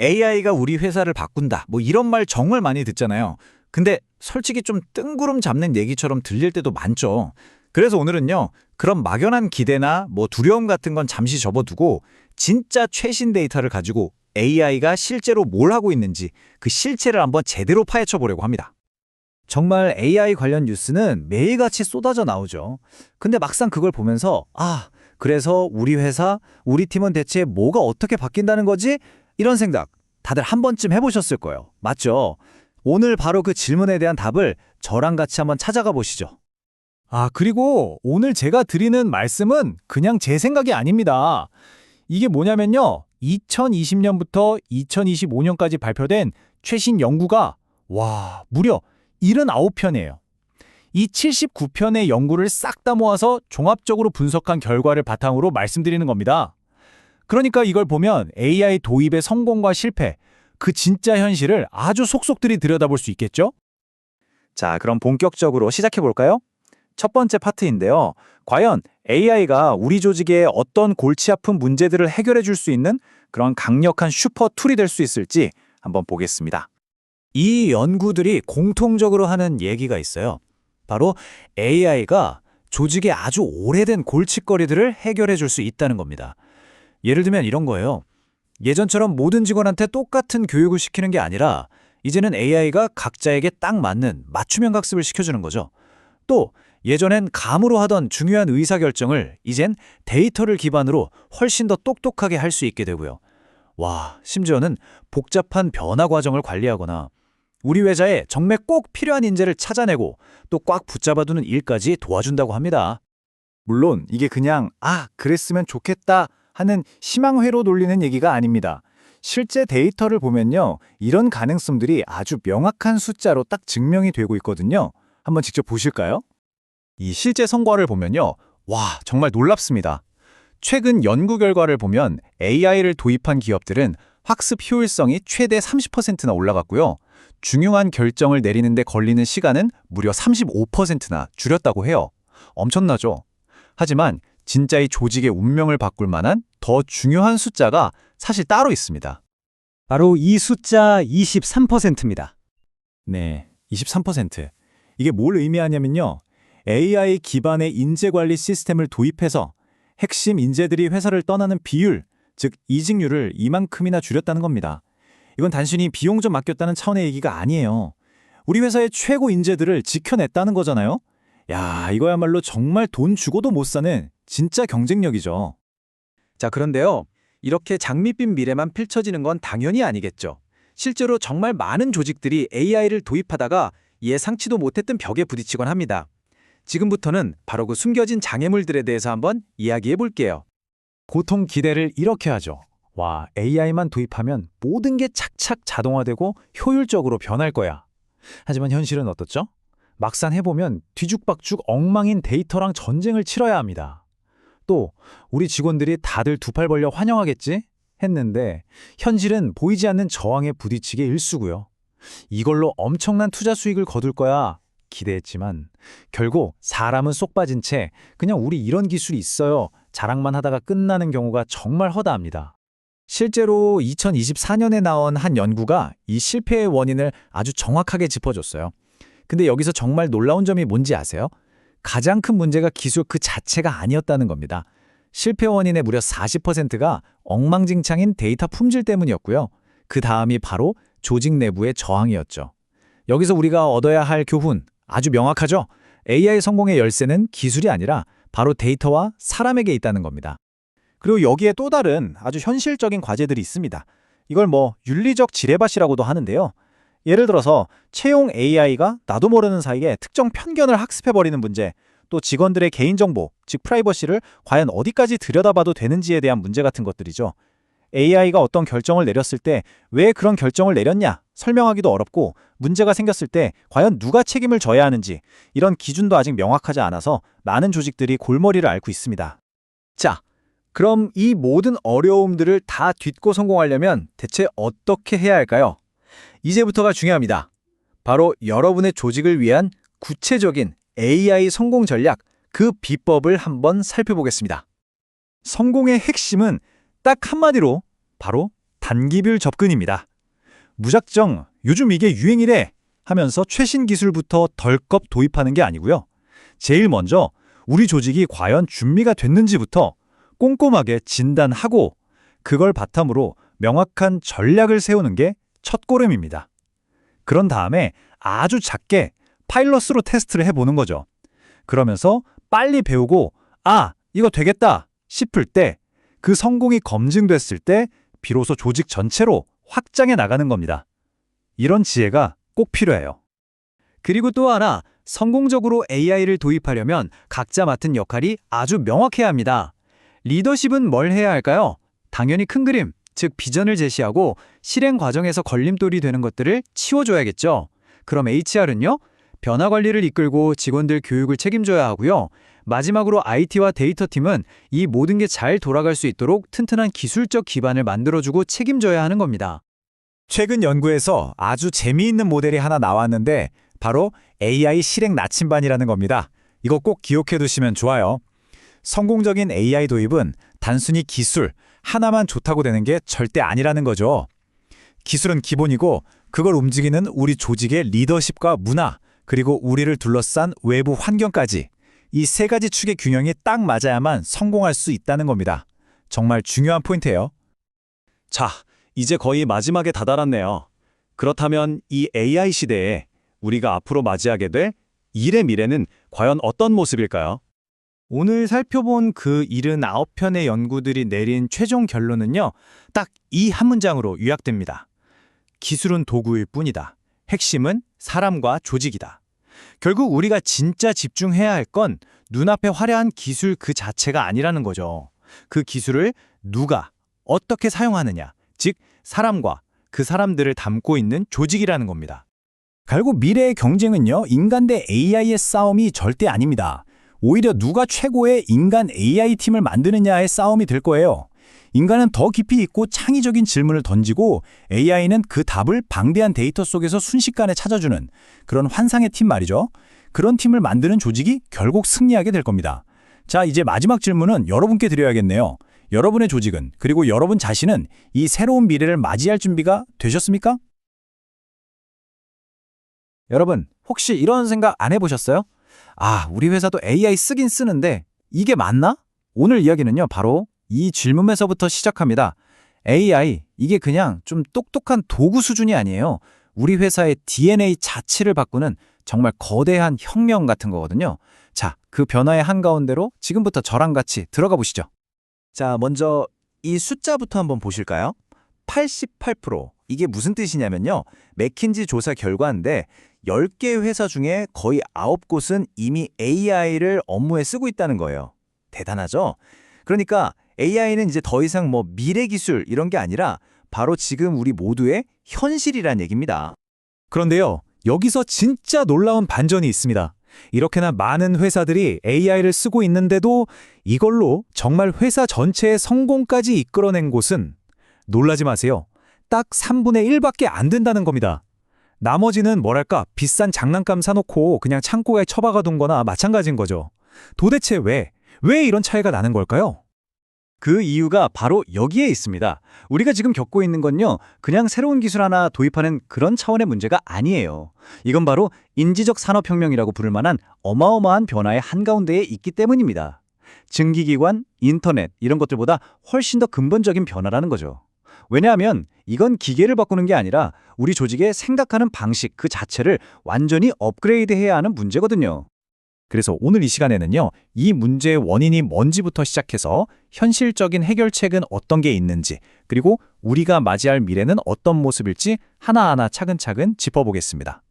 AI가 우리 회사를 바꾼다. 뭐 이런 말 정말 많이 듣잖아요. 근데 솔직히 좀 뜬구름 잡는 얘기처럼 들릴 때도 많죠. 그래서 오늘은요. 그런 막연한 기대나 뭐 두려움 같은 건 잠시 접어두고 진짜 최신 데이터를 가지고 AI가 실제로 뭘 하고 있는지 그 실체를 한번 제대로 파헤쳐 보려고 합니다. 정말 AI 관련 뉴스는 매일같이 쏟아져 나오죠. 근데 막상 그걸 보면서 아, 그래서 우리 회사, 우리 팀은 대체 뭐가 어떻게 바뀐다는 거지? 이런 생각 다들 한 번쯤 해보셨을 거예요. 맞죠? 오늘 바로 그 질문에 대한 답을 저랑 같이 한번 찾아가 보시죠. 아, 그리고 오늘 제가 드리는 말씀은 그냥 제 생각이 아닙니다. 이게 뭐냐면요. 2020년부터 2025년까지 발표된 최신 연구가 와, 무려 79편이에요. 이 79편의 연구를 싹 다 모아서 종합적으로 분석한 결과를 바탕으로 말씀드리는 겁니다. 그러니까 이걸 보면 AI 도입의 성공과 실패, 그 진짜 현실을 아주 속속들이 들여다볼 수 있겠죠? 자, 그럼 본격적으로 시작해 볼까요? 첫 번째 파트인데요. 과연 AI가 우리 조직의 어떤 골치 아픈 문제들을 해결해 줄 수 있는 그런 강력한 슈퍼 툴이 될 수 있을지 한번 보겠습니다. 이 연구들이 공통적으로 하는 얘기가 있어요. 바로 AI가 조직의 아주 오래된 골칫거리들을 해결해 줄 수 있다는 겁니다. 예를 들면 이런 거예요. 예전처럼 모든 직원한테 똑같은 교육을 시키는 게 아니라 이제는 AI가 각자에게 딱 맞는 맞춤형 학습을 시켜주는 거죠. 또 예전엔 감으로 하던 중요한 의사결정을 이젠 데이터를 기반으로 훨씬 더 똑똑하게 할 수 있게 되고요. 와, 심지어는 복잡한 변화 과정을 관리하거나 우리 회사에 정말 꼭 필요한 인재를 찾아내고 또 꽉 붙잡아두는 일까지 도와준다고 합니다. 물론 이게 그냥 아, 그랬으면 좋겠다 하는 희망회로 돌리는 얘기가 아닙니다. 실제 데이터를 보면요. 이런 가능성들이 아주 명확한 숫자로 딱 증명이 되고 있거든요. 한번 직접 보실까요? 이 실제 성과를 보면요. 와, 정말 놀랍습니다. 최근 연구 결과를 보면 AI를 도입한 기업들은 학습 효율성이 최대 30%나 올라갔고요. 중요한 결정을 내리는데 걸리는 시간은 무려 35%나 줄였다고 해요. 엄청나죠? 하지만 진짜 이 조직의 운명을 바꿀 만한 더 중요한 숫자가 사실 따로 있습니다. 바로 이 숫자 23%입니다. 네, 23%. 이게 뭘 의미하냐면요. AI 기반의 인재 관리 시스템을 도입해서 핵심 인재들이 회사를 떠나는 비율, 즉 이직률을 이만큼이나 줄였다는 겁니다. 이건 단순히 비용 좀 아꼈다는 차원의 얘기가 아니에요. 우리 회사의 최고 인재들을 지켜냈다는 거잖아요. 야, 이거야말로 정말 돈 주고도 못 사는 진짜 경쟁력이죠. 자, 그런데요. 이렇게 장밋빛 미래만 펼쳐지는 건 당연히 아니겠죠. 실제로 정말 많은 조직들이 AI를 도입하다가 예상치도 못했던 벽에 부딪히곤 합니다. 지금부터는 바로 그 숨겨진 장애물들에 대해서 한번 이야기해 볼게요. 보통 기대를 이렇게 하죠. 와, AI만 도입하면 모든 게 착착 자동화되고 효율적으로 변할 거야. 하지만 현실은 어떻죠? 막상 해보면 뒤죽박죽 엉망인 데이터랑 전쟁을 치러야 합니다. 또 우리 직원들이 다들 두 팔 벌려 환영하겠지? 했는데 현실은 보이지 않는 저항에 부딪히게 일수고요. 이걸로 엄청난 투자 수익을 거둘 거야 기대했지만 결국 사람은 쏙 빠진 채 그냥 우리 이런 기술이 있어요 자랑만 하다가 끝나는 경우가 정말 허다합니다. 실제로 2024년에 나온 한 연구가 이 실패의 원인을 아주 정확하게 짚어줬어요. 근데 여기서 정말 놀라운 점이 뭔지 아세요? 가장 큰 문제가 기술 그 자체가 아니었다는 겁니다. 실패 원인의 무려 40%가 엉망진창인 데이터 품질 때문이었고요. 그 다음이 바로 조직 내부의 저항이었죠. 여기서 우리가 얻어야 할 교훈 아주 명확하죠? AI 성공의 열쇠는 기술이 아니라 바로 데이터와 사람에게 있다는 겁니다. 그리고 여기에 또 다른 아주 현실적인 과제들이 있습니다. 이걸 뭐 윤리적 지뢰밭이라고도 하는데요. 예를 들어서 채용 AI가 나도 모르는 사이에 특정 편견을 학습해버리는 문제, 또 직원들의 개인정보, 즉 프라이버시를 과연 어디까지 들여다봐도 되는지에 대한 문제 같은 것들이죠. AI가 어떤 결정을 내렸을 때 왜 그런 결정을 내렸냐 설명하기도 어렵고 문제가 생겼을 때 과연 누가 책임을 져야 하는지 이런 기준도 아직 명확하지 않아서 많은 조직들이 골머리를 앓고 있습니다. 자, 그럼 이 모든 어려움들을 다 딛고 성공하려면 대체 어떻게 해야 할까요? 이제부터가 중요합니다. 바로 여러분의 조직을 위한 구체적인 AI 성공 전략, 그 비법을 한번 살펴보겠습니다. 성공의 핵심은 딱 한마디로 바로 단기별 접근입니다. 무작정 요즘 이게 유행이래 하면서 최신 기술부터 덜컥 도입하는 게 아니고요. 제일 먼저 우리 조직이 과연 준비가 됐는지부터 꼼꼼하게 진단하고 그걸 바탕으로 명확한 전략을 세우는 게 첫 걸음입니다. 그런 다음에 아주 작게 파일럿으로 테스트를 해보는 거죠. 그러면서 빨리 배우고 아, 이거 되겠다 싶을 때 그 성공이 검증됐을 때 비로소 조직 전체로 확장해 나가는 겁니다. 이런 지혜가 꼭 필요해요. 그리고 또 하나, 성공적으로 AI를 도입하려면 각자 맡은 역할이 아주 명확해야 합니다. 리더십은 뭘 해야 할까요? 당연히 큰 그림, 즉 비전을 제시하고 실행 과정에서 걸림돌이 되는 것들을 치워줘야겠죠. 그럼 HR은요? 변화 관리를 이끌고 직원들 교육을 책임져야 하고요. 마지막으로 IT와 데이터 팀은 이 모든 게 잘 돌아갈 수 있도록 튼튼한 기술적 기반을 만들어주고 책임져야 하는 겁니다. 최근 연구에서 아주 재미있는 모델이 하나 나왔는데 바로 AI 실행 나침반이라는 겁니다. 이거 꼭 기억해 두시면 좋아요. 성공적인 AI 도입은 단순히 기술 하나만 좋다고 되는 게 절대 아니라는 거죠. 기술은 기본이고 그걸 움직이는 우리 조직의 리더십과 문화 그리고 우리를 둘러싼 외부 환경까지 이 세 가지 축의 균형이 딱 맞아야만 성공할 수 있다는 겁니다. 정말 중요한 포인트예요. 자, 이제 거의 마지막에 다다랐네요. 그렇다면 이 AI 시대에 우리가 앞으로 맞이하게 될 일의 미래는 과연 어떤 모습일까요? 오늘 살펴본 그 79편의 연구들이 내린 최종 결론은요. 딱 이 한 문장으로 요약됩니다. 기술은 도구일 뿐이다. 핵심은 사람과 조직이다. 결국 우리가 진짜 집중해야 할 건 눈앞에 화려한 기술 그 자체가 아니라는 거죠. 그 기술을 누가 어떻게 사용하느냐, 즉 사람과 그 사람들을 담고 있는 조직이라는 겁니다. 결국 미래의 경쟁은요, 인간 대 AI의 싸움이 절대 아닙니다. 오히려 누가 최고의 인간 AI 팀을 만드느냐의 싸움이 될 거예요. 인간은 더 깊이 있고 창의적인 질문을 던지고 AI는 그 답을 방대한 데이터 속에서 순식간에 찾아주는 그런 환상의 팀 말이죠. 그런 팀을 만드는 조직이 결국 승리하게 될 겁니다. 자, 이제 마지막 질문은 여러분께 드려야겠네요. 여러분의 조직은 그리고 여러분 자신은 이 새로운 미래를 맞이할 준비가 되셨습니까? 여러분, 혹시 이런 생각 안 해보셨어요? 아, 우리 회사도 AI 쓰긴 쓰는데 이게 맞나? 오늘 이야기는요, 바로 이 질문에서부터 시작합니다. AI, 이게 그냥 좀 똑똑한 도구 수준이 아니에요. 우리 회사의 DNA 자체를 바꾸는 정말 거대한 혁명 같은 거거든요. 자, 그 변화의 한가운데로 지금부터 저랑 같이 들어가 보시죠. 자, 먼저 이 숫자부터 한번 보실까요? 88%. 이게 무슨 뜻이냐면요. 맥킨지 조사 결과인데 10개 회사 중에 거의 9곳은 이미 AI를 업무에 쓰고 있다는 거예요. 대단하죠? 그러니까 AI는 이제 더 이상 뭐 미래 기술 이런 게 아니라 바로 지금 우리 모두의 현실이란 얘기입니다. 그런데요, 여기서 진짜 놀라운 반전이 있습니다. 이렇게나 많은 회사들이 AI를 쓰고 있는데도 이걸로 정말 회사 전체의 성공까지 이끌어낸 곳은 놀라지 마세요. 딱 3분의 1밖에 안 된다는 겁니다. 나머지는 뭐랄까 비싼 장난감 사놓고 그냥 창고에 처박아 둔 거나 마찬가지인 거죠. 도대체 왜, 왜 이런 차이가 나는 걸까요? 그 이유가 바로 여기에 있습니다. 우리가 지금 겪고 있는 건요, 그냥 새로운 기술 하나 도입하는 그런 차원의 문제가 아니에요. 이건 바로 인지적 산업혁명이라고 부를 만한 어마어마한 변화의 한가운데에 있기 때문입니다. 증기기관, 인터넷 이런 것들보다 훨씬 더 근본적인 변화라는 거죠. 왜냐하면 이건 기계를 바꾸는 게 아니라 우리 조직의 생각하는 방식 그 자체를 완전히 업그레이드해야 하는 문제거든요. 그래서 오늘 이 시간에는요, 이 문제의 원인이 뭔지부터 시작해서 현실적인 해결책은 어떤 게 있는지, 그리고 우리가 맞이할 미래는 어떤 모습일지 하나하나 차근차근 짚어보겠습니다.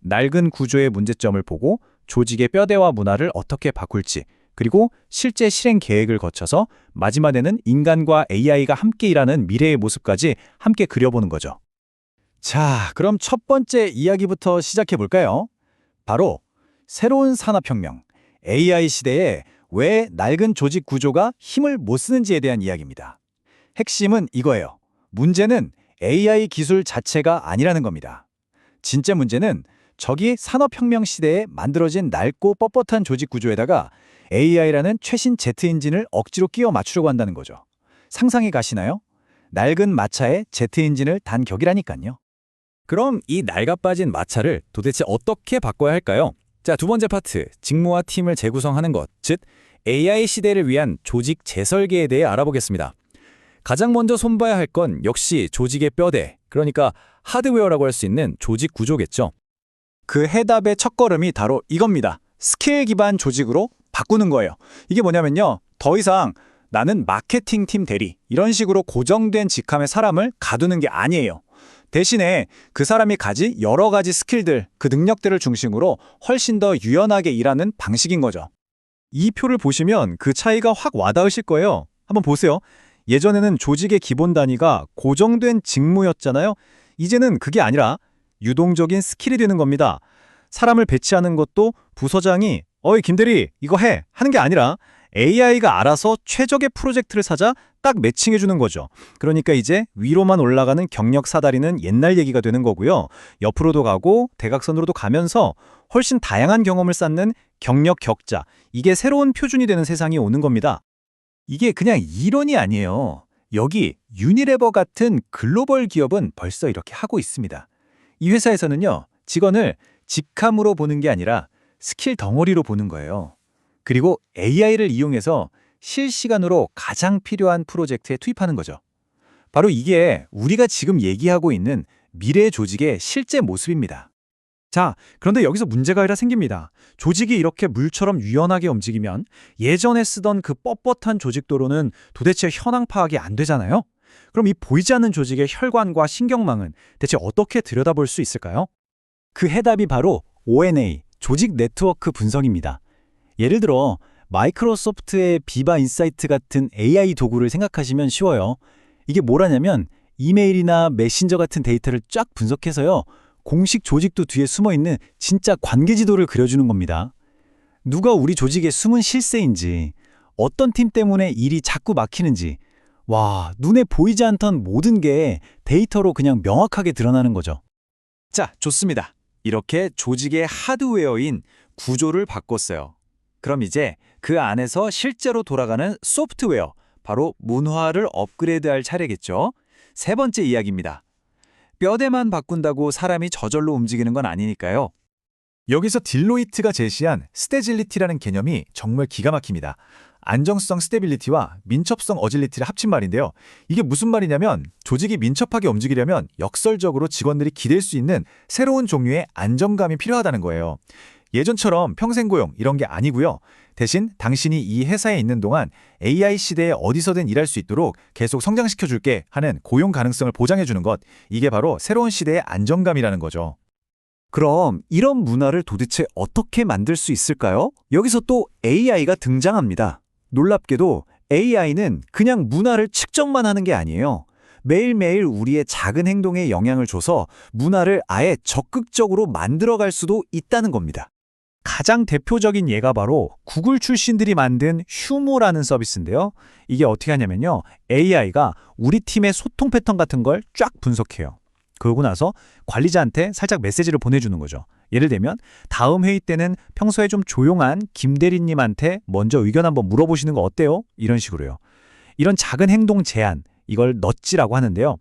낡은 구조의 문제점을 보고 조직의 뼈대와 문화를 어떻게 바꿀지, 그리고 실제 실행 계획을 거쳐서 마지막에는 인간과 AI가 함께 일하는 미래의 모습까지 함께 그려보는 거죠. 자, 그럼 첫 번째 이야기부터 시작해 볼까요? 바로 새로운 산업혁명, AI 시대에 왜 낡은 조직 구조가 힘을 못 쓰는지에 대한 이야기입니다. 핵심은 이거예요. 문제는 AI 기술 자체가 아니라는 겁니다. 진짜 문제는 저기 산업혁명 시대에 만들어진 낡고 뻣뻣한 조직 구조에다가 AI라는 최신 제트 엔진을 억지로 끼워 맞추려고 한다는 거죠. 상상이 가시나요? 낡은 마차의 제트 엔진을 단 격이라니까요. 그럼 이 낡아 빠진 마차를 도대체 어떻게 바꿔야 할까요? 자, 두 번째 파트, 직무와 팀을 재구성하는 것, 즉 AI 시대를 위한 조직 재설계에 대해 알아보겠습니다. 가장 먼저 손봐야 할 건 역시 조직의 뼈대, 그러니까 하드웨어라고 할 수 있는 조직 구조겠죠. 그 해답의 첫걸음이 바로 이겁니다. 스킬 기반 조직으로 바꾸는 거예요. 이게 뭐냐면요. 더 이상 나는 마케팅 팀 대리 이런 식으로 고정된 직함의 사람을 가두는 게 아니에요. 대신에 그 사람이 가지 여러 가지 스킬들, 그 능력들을 중심으로 훨씬 더 유연하게 일하는 방식인 거죠. 이 표를 보시면 그 차이가 확 와닿으실 거예요. 한번 보세요. 예전에는 조직의 기본 단위가 고정된 직무였잖아요. 이제는 그게 아니라 유동적인 스킬이 되는 겁니다. 사람을 배치하는 것도 부서장이 어이 김대리 이거 해 하는 게 아니라 AI가 알아서 최적의 프로젝트를 사자 딱 매칭해 주는 거죠. 그러니까 이제 위로만 올라가는 경력 사다리는 옛날 얘기가 되는 거고요. 옆으로도 가고 대각선으로도 가면서 훨씬 다양한 경험을 쌓는 경력 격자 이게 새로운 표준이 되는 세상이 오는 겁니다. 이게 그냥 이론이 아니에요. 여기 유니레버 같은 글로벌 기업은 벌써 이렇게 하고 있습니다. 이 회사에서는요, 직원을 직함으로 보는 게 아니라 스킬 덩어리로 보는 거예요. 그리고 AI를 이용해서 실시간으로 가장 필요한 프로젝트에 투입하는 거죠. 바로 이게 우리가 지금 얘기하고 있는 미래 조직의 실제 모습입니다. 자, 그런데 여기서 문제가 하나 생깁니다. 조직이 이렇게 물처럼 유연하게 움직이면 예전에 쓰던 그 뻣뻣한 조직도로는 도대체 현황 파악이 안 되잖아요? 그럼 이 보이지 않는 조직의 혈관과 신경망은 대체 어떻게 들여다볼 수 있을까요? 그 해답이 바로 ONA, 조직 네트워크 분석입니다. 예를 들어 마이크로소프트의 비바 인사이트 같은 AI 도구를 생각하시면 쉬워요. 이게 뭐라냐면 이메일이나 메신저 같은 데이터를 쫙 분석해서요. 공식 조직도 뒤에 숨어 있는 진짜 관계 지도를 그려주는 겁니다. 누가 우리 조직의 숨은 실세인지, 어떤 팀 때문에 일이 자꾸 막히는지, 와, 눈에 보이지 않던 모든 게 데이터로 그냥 명확하게 드러나는 거죠. 자, 좋습니다. 이렇게 조직의 하드웨어인 구조를 바꿨어요. 그럼 이제 그 안에서 실제로 돌아가는 소프트웨어, 바로 문화를 업그레이드할 차례겠죠. 세 번째 이야기입니다. 뼈대만 바꾼다고 사람이 저절로 움직이는 건 아니니까요. 여기서 딜로이트가 제시한 스테질리티라는 개념이 정말 기가 막힙니다. 안정성 스테빌리티와 민첩성 어질리티를 합친 말인데요. 이게 무슨 말이냐면 조직이 민첩하게 움직이려면 역설적으로 직원들이 기댈 수 있는 새로운 종류의 안정감이 필요하다는 거예요. 예전처럼 평생 고용 이런 게 아니고요. 대신 당신이 이 회사에 있는 동안 AI 시대에 어디서든 일할 수 있도록 계속 성장시켜 줄게 하는 고용 가능성을 보장해 주는 것. 이게 바로 새로운 시대의 안정감이라는 거죠. 그럼 이런 문화를 도대체 어떻게 만들 수 있을까요? 여기서 또 AI가 등장합니다. 놀랍게도 AI는 그냥 문화를 측정만 하는 게 아니에요. 매일매일 우리의 작은 행동에 영향을 줘서 문화를 아예 적극적으로 만들어갈 수도 있다는 겁니다. 가장 대표적인 예가 바로 구글 출신들이 만든 휴모라는 서비스인데요. 이게 어떻게 하냐면요. AI가 우리 팀의 소통 패턴 같은 걸 쫙 분석해요. 그러고 나서 관리자한테 살짝 메시지를 보내주는 거죠. 예를 들면 다음 회의 때는 평소에 좀 조용한 김 대리님한테 먼저 의견 한번 물어보시는 거 어때요? 이런 식으로요. 이런 작은 행동 제안, 이걸 넛지라고 하는데요.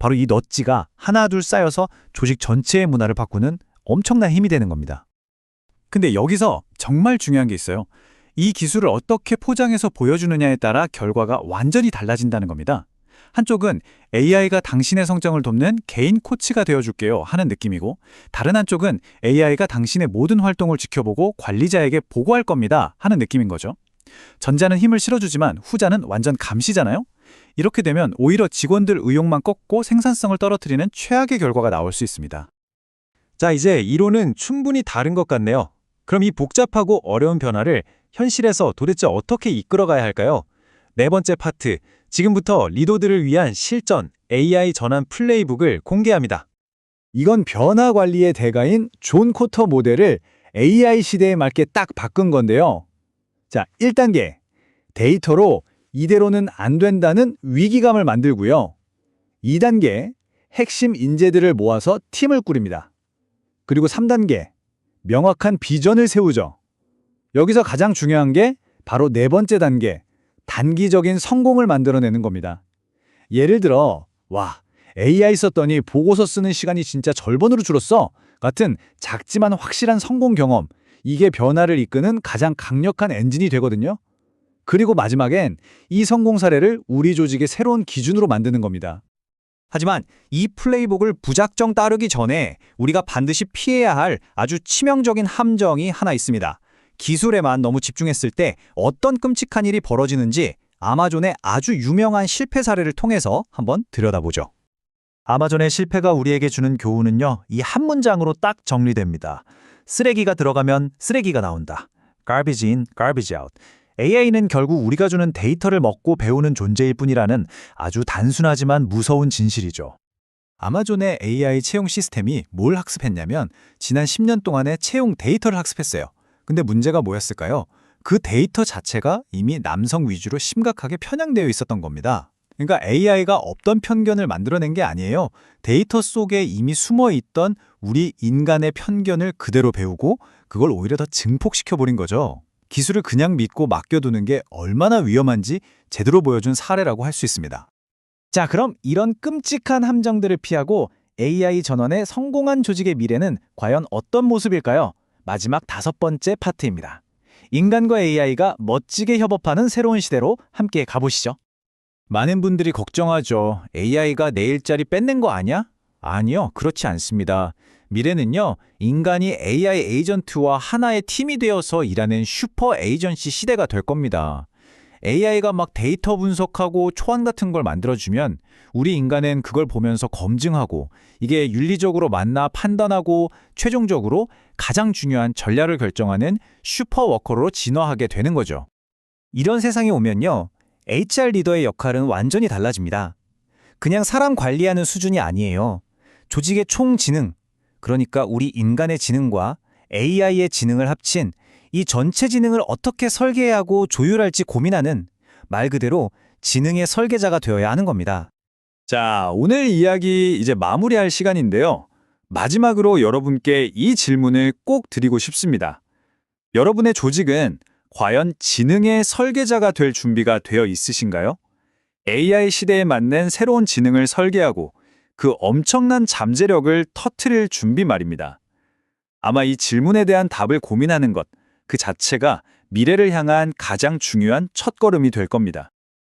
바로 이 넛지가 하나 둘 쌓여서 조직 전체의 문화를 바꾸는 엄청난 힘이 되는 겁니다. 근데 여기서 정말 중요한 게 있어요. 이 기술을 어떻게 포장해서 보여주느냐에 따라 결과가 완전히 달라진다는 겁니다. 한쪽은 AI가 당신의 성장을 돕는 개인 코치가 되어줄게요 하는 느낌이고 다른 한쪽은 AI가 당신의 모든 활동을 지켜보고 관리자에게 보고할 겁니다 하는 느낌인 거죠. 전자는 힘을 실어주지만 후자는 완전 감시잖아요. 이렇게 되면 오히려 직원들 의욕만 꺾고 생산성을 떨어뜨리는 최악의 결과가 나올 수 있습니다. 자, 이제 이론은 충분히 다른 것 같네요. 그럼 이 복잡하고 어려운 변화를 현실에서 도대체 어떻게 이끌어가야 할까요? 네 번째 파트, 지금부터 리더들을 위한 실전 AI 전환 플레이북을 공개합니다. 이건 변화 관리의 대가인 존 코터 모델을 AI 시대에 맞게 딱 바꾼 건데요. 자, 1단계. 데이터로 이대로는 안 된다는 위기감을 만들고요. 2단계. 핵심 인재들을 모아서 팀을 꾸립니다. 그리고 3단계. 명확한 비전을 세우죠. 여기서 가장 중요한 게 바로 네 번째 단계. 단기적인 성공을 만들어내는 겁니다. 예를 들어, 와, AI 썼더니 보고서 쓰는 시간이 진짜 절반으로 줄었어. 같은 작지만 확실한 성공 경험. 이게 변화를 이끄는 가장 강력한 엔진이 되거든요. 그리고 마지막엔 이 성공 사례를 우리 조직의 새로운 기준으로 만드는 겁니다. 하지만 이 플레이복을 부작정 따르기 전에 우리가 반드시 피해야 할 아주 치명적인 함정이 하나 있습니다. 기술에만 너무 집중했을 때 어떤 끔찍한 일이 벌어지는지 아마존의 아주 유명한 실패 사례를 통해서 한번 들여다보죠. 아마존의 실패가 우리에게 주는 교훈은요, 이 한 문장으로 딱 정리됩니다. 쓰레기가 들어가면 쓰레기가 나온다. garbage in, garbage out. AI는 결국 우리가 주는 데이터를 먹고 배우는 존재일 뿐이라는 아주 단순하지만 무서운 진실이죠. 아마존의 AI 채용 시스템이 뭘 학습했냐면 지난 10년 동안의 채용 데이터를 학습했어요. 근데 문제가 뭐였을까요? 그 데이터 자체가 이미 남성 위주로 심각하게 편향되어 있었던 겁니다. 그러니까 AI가 없던 편견을 만들어낸 게 아니에요. 데이터 속에 이미 숨어 있던 우리 인간의 편견을 그대로 배우고 그걸 오히려 더 증폭시켜버린 거죠. 기술을 그냥 믿고 맡겨두는 게 얼마나 위험한지 제대로 보여준 사례라고 할 수 있습니다. 자, 그럼 이런 끔찍한 함정들을 피하고 AI 전원의 성공한 조직의 미래는 과연 어떤 모습일까요? 마지막 다섯 번째 파트입니다. 인간과 AI가 멋지게 협업하는 새로운 시대로 함께 가보시죠. 많은 분들이 걱정하죠. AI가 내 일자리 뺏는 거 아니야? 아니요, 그렇지 않습니다. 미래는요, 인간이 AI 에이전트와 하나의 팀이 되어서 일하는 슈퍼 에이전시 시대가 될 겁니다. AI가 막 데이터 분석하고 초안 같은 걸 만들어주면 우리 인간은 그걸 보면서 검증하고 이게 윤리적으로 맞나 판단하고 최종적으로 가장 중요한 전략을 결정하는 슈퍼 워커로 진화하게 되는 거죠. 이런 세상이 오면요. HR 리더의 역할은 완전히 달라집니다. 그냥 사람 관리하는 수준이 아니에요. 조직의 총 지능, 그러니까 우리 인간의 지능과 AI의 지능을 합친 이 전체 지능을 어떻게 설계하고 조율할지 고민하는 말 그대로 지능의 설계자가 되어야 하는 겁니다. 자, 오늘 이야기 이제 마무리할 시간인데요. 마지막으로 여러분께 이 질문을 꼭 드리고 싶습니다. 여러분의 조직은 과연 지능의 설계자가 될 준비가 되어 있으신가요? AI 시대에 맞는 새로운 지능을 설계하고 그 엄청난 잠재력을 터트릴 준비 말입니다. 아마 이 질문에 대한 답을 고민하는 것, 그 자체가 미래를 향한 가장 중요한 첫걸음이 될 겁니다.